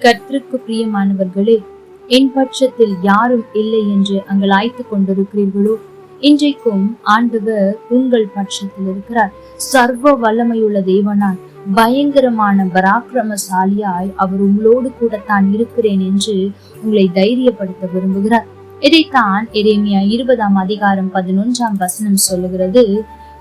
கர்த்தருக்கு பிரியமானவர்களே என் பட்சத்தில் யாரும் இல்லை என்று அங்கலாய்த்து கொண்டிருக்கிறீர்களோ? இன்றைக்கும் ஆண்டவர் உங்கள் பட்சத்தில் இருக்கிறார். சர்வ வல்லமையுள்ள தேவனால் பயங்கரமான பராக்கிரமசாலியாய் அவர் உங்களோடு கூட தான் இருக்கிறேன் என்று உங்களை தைரியப்படுத்த விரும்புகிறார். இதைத்தான் எரேமியா இருபதாம் அதிகாரம் பதினொன்றாம் வசனம் சொல்லுகிறது.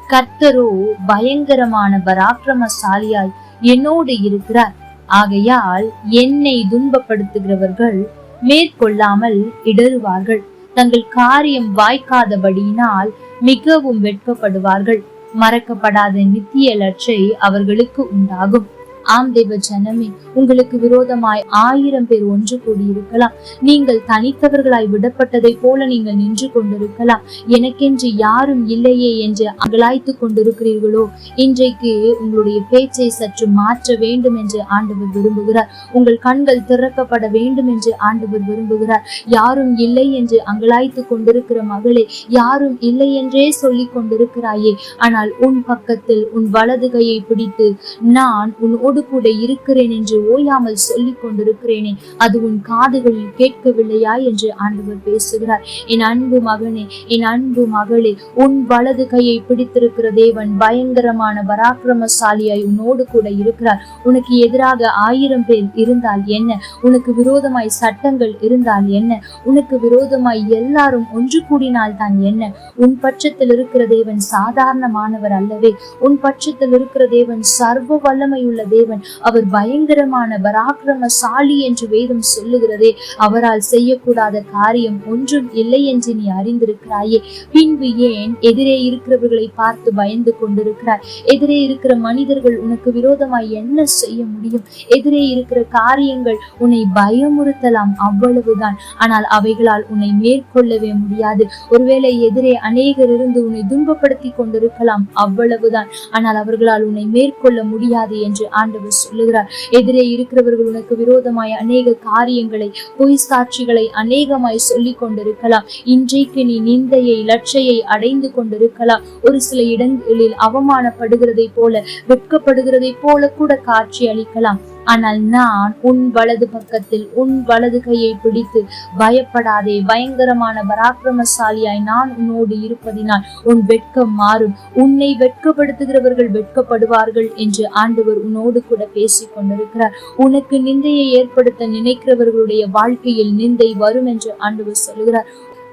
கர்த்தரோ பயங்கரமான பராக்கிரமசாலியாய் என்னோடு இருக்கிறார். ஆகையால் என்னை துன்பப்படுத்துகிறவர்கள் மேற்கொள்ளாமல் இடறுவார்கள். தங்கள் காரியம் வாய்க்காதபடியினால் மிகவும் வெட்கப்படுவார்கள். மறக்கப்படாத நித்திய லட்சை அவர்களுக்கு உண்டாகும். ஆம் தேவ ஜனமே உங்களுக்கு விரோதமாய் ஆயிரம் பேர் ஒன்று கூடி இருக்கலாம் நீங்கள் தனித்தவர்களாய் விடப்பட்டதை போல நீங்கள் நின்று கொண்டிருக்கலாம். எனக்கென்று யாரும் இல்லையே என்று அகலாய்த்து கொண்டிருக்கிறீர்களோ? இன்றைக்கு உங்களுடைய பேச்சை சற்று மாற்ற வேண்டும் என்று ஆண்டவர் விரும்புகிறார். உங்கள் கண்கள் திறக்கப்பட வேண்டும் என்று ஆண்டவர் விரும்புகிறார். யாரும் இல்லை என்று அங்கலாய்த்து கொண்டிருக்கிற மகளே யாரும் இல்லை என்றே சொல்லிக் கொண்டிருக்கிறாயே. ஆனால் உன் பக்கத்தில் உன் வலது கையை பிடித்து நான் உன்னோடு கூட இருக்கிறேன் என்று ஓயாமல் சொல்லிக் கொண்டிருக்கிறேனே. அது உன் காதுகளில் கேட்கவில்லையா என்று ஆண்டவர் பேசுகிறார். என் அன்பு மகனே என் அன்பு மகளே உன் வலது கையை பிடித்திருக்கிற தேவன் பயங்கரமான பராக்கிரமசாலியாய் உன்னோடு கூட இருக்கிறார். உனக்கு எதிராக ஆயிரம் பேர் இருந்தால் என்ன? உனக்கு விரோதமாய் சட்டங்கள் இருந்தால் என்ன? உனக்கு விரோதமாய் எல்லாரும் ஒன்று கூடினால் தான் என்ன? உன் பட்சத்தில் இருக்கிற தேவன் சாதாரணமானவர் அல்லவே. உன் பட்சத்தில் இருக்கிற தேவன் சர்வ வல்லமையுள்ள தேவன் தேவன் அவர் பயங்கரமான பராக்கிரமசாலி என்று வேதம் சொல்லுகிறதே அவரால் செய்யக்கூடாத காரியம் ஒன்றும் இல்லை என்று நீ அறிந்திருக்கிறாயே. பின்பு ஏன் எதிரே இருக்கிறவர்களை பார்த்து பயந்து கொண்டிருக்கிறாய்? எதிரே இருக்கிற மனிதர்கள் உனக்கு விரோதமாய் என்ன செய்ய முடியும்? எதிரே இருக்கிற காரியங்கள் உன்னை பயமுறுத்தலாம் அவ்வளவுதான். ஆனால் அவைகளால் உன்னை மேற்கொள்ளவே முடியாது. ஒருவேளை எதிரே அநேகர் இருந்து உன்னை துன்பப்படுத்தி கொண்டிருக்கலாம் அவ்வளவுதான். ஆனால் அவர்களால் உன்னை மேற்கொள்ள முடியாது என்று ஆண்டு ஆண்டவர் சொல்லுகிறார். எதிரே இருக்கிறவர்கள் உனக்கு விரோதமாய் அநேக காரியங்களை பொய் சாட்சிகளை அநேகமாய் சொல்லிக் கொண்டிருக்கலாம். இன்றைக்கு நீ நிந்தையை லட்சையை அடைந்து கொண்டிருக்கலாம். ஒரு சில இடங்களில் அவமானப்படுகிறதை போல வெட்கப்படுகிறதை போல கூட காட்சி அளிக்கலாம். ஆனால் நான் உன் வலது பக்கத்தில் உன் வலது கையை பிடித்து பயப்படாதே. பயங்கரமான பராக்கிரமசாலியாய் நான் உன்னோடு இருப்பதினால் உன் வெட்கம் மாறும். உன்னை வெட்கப்படுத்துகிறவர்கள் வெட்கப்படுவார்கள் என்று ஆண்டவர் உன்னோடு கூட பேசிக் கொண்டிருக்கிறார். உனக்கு நிந்தையை ஏற்படுத்த நினைக்கிறவர்களுடைய வாழ்க்கையில் நிந்தை வரும் என்று ஆண்டவர் சொல்கிறார்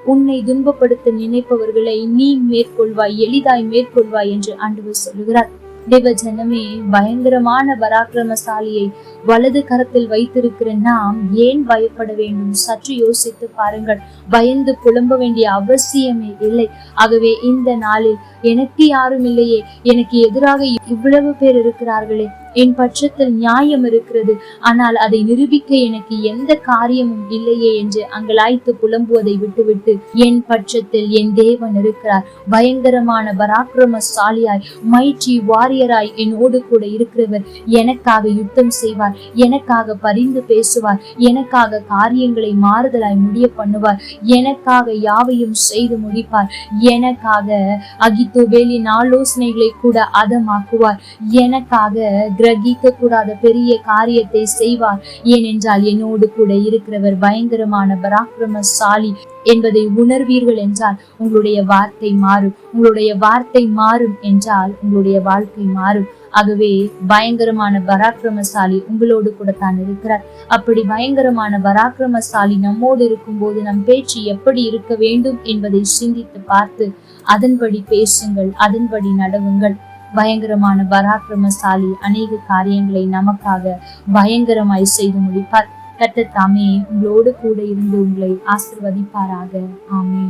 உன்னை துன்பப்படுத்த நினைப்பவர்களை நீ மேற்கொள்வாய் எளிதாய் மேற்கொள்வாய் என்று ஆண்டவர் சொல்லுகிறார். தேவ ஜனமே பயங்கரமான பராக்கிரமசாலியை வலது கரத்தில் வைத்திருக்கிற நாம் ஏன் பயப்பட வேண்டும்? சற்று யோசித்து பாருங்கள். பயந்து புலம்ப வேண்டிய அவசியமே இல்லை. ஆகவே இந்த நாளில் எனக்கு யாரும் இல்லையே. எனக்கு எதிராக இவ்வளவு பேர் இருக்கிறார்களே. என் பட்சத்தில் நியாயம் இருக்கிறது. ஆனால் அதை நிரூபிக்க எனக்கு எந்த காரியமும் இல்லையே என்று அங்கலாய்த்து புலம்புவதை விட்டுவிட்டு என் பட்சத்தில் என் தேவன் இருக்கிறார். பயங்கரமான பராக்கிரமசாலியாய் மைட்டி வாரியராய் என்னோடு கூட இருக்கிறவர் எனக்காக யுத்தம் செய்வார். எனக்காக பரிந்து பேசுவார். எனக்காக காரியங்களை மாறுதலாய் முடிய பண்ணுவார். எனக்காக யாவையும் செய்து முடிப்பார். எனக்காக அகித்தோபேலின் ஆலோசனைகளை கூட அதமாக்குவார். எனக்காக கிரகிக்க கூடாத பெரிய காரியத்தை செய்வார். ஏனென்றால் என்னோடு கூட இருக்கிறவர் பயங்கரமான பராக்கிரமசாலி என்பதை உணர்வீர்கள் என்றால் உங்களுடைய வார்த்தை மாறும். உங்களுடைய வார்த்தை மாறும் என்றால் உங்களுடைய வாழ்க்கை மாறும். ஆகவே பயங்கரமான பராக்கிரமசாலி உங்களோடு கூட தான் இருக்கிறார். அப்படி பயங்கரமான பராக்கிரமசாலி நம்மோடு இருக்கும்போது நம் பேச்சு எப்படி இருக்க வேண்டும் என்பதை சிந்தித்து பார்த்து அதன்படி பேசுங்கள் அதன்படி நடவுங்கள். பயங்கரமான பராக்கிரமசாலி அநேக காரியங்களை நமக்காக பயங்கரமாய் செய்து முடிப்பார். கர்த்தர் தாமே உங்களோடு கூட இருந்து உங்களை ஆசிர்வதிப்பாராக. ஆமே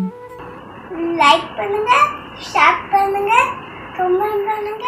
லைக் பண்ணுங்க ஷேர் பண்ணுங்க கமெண்ட் பண்ணுங்க.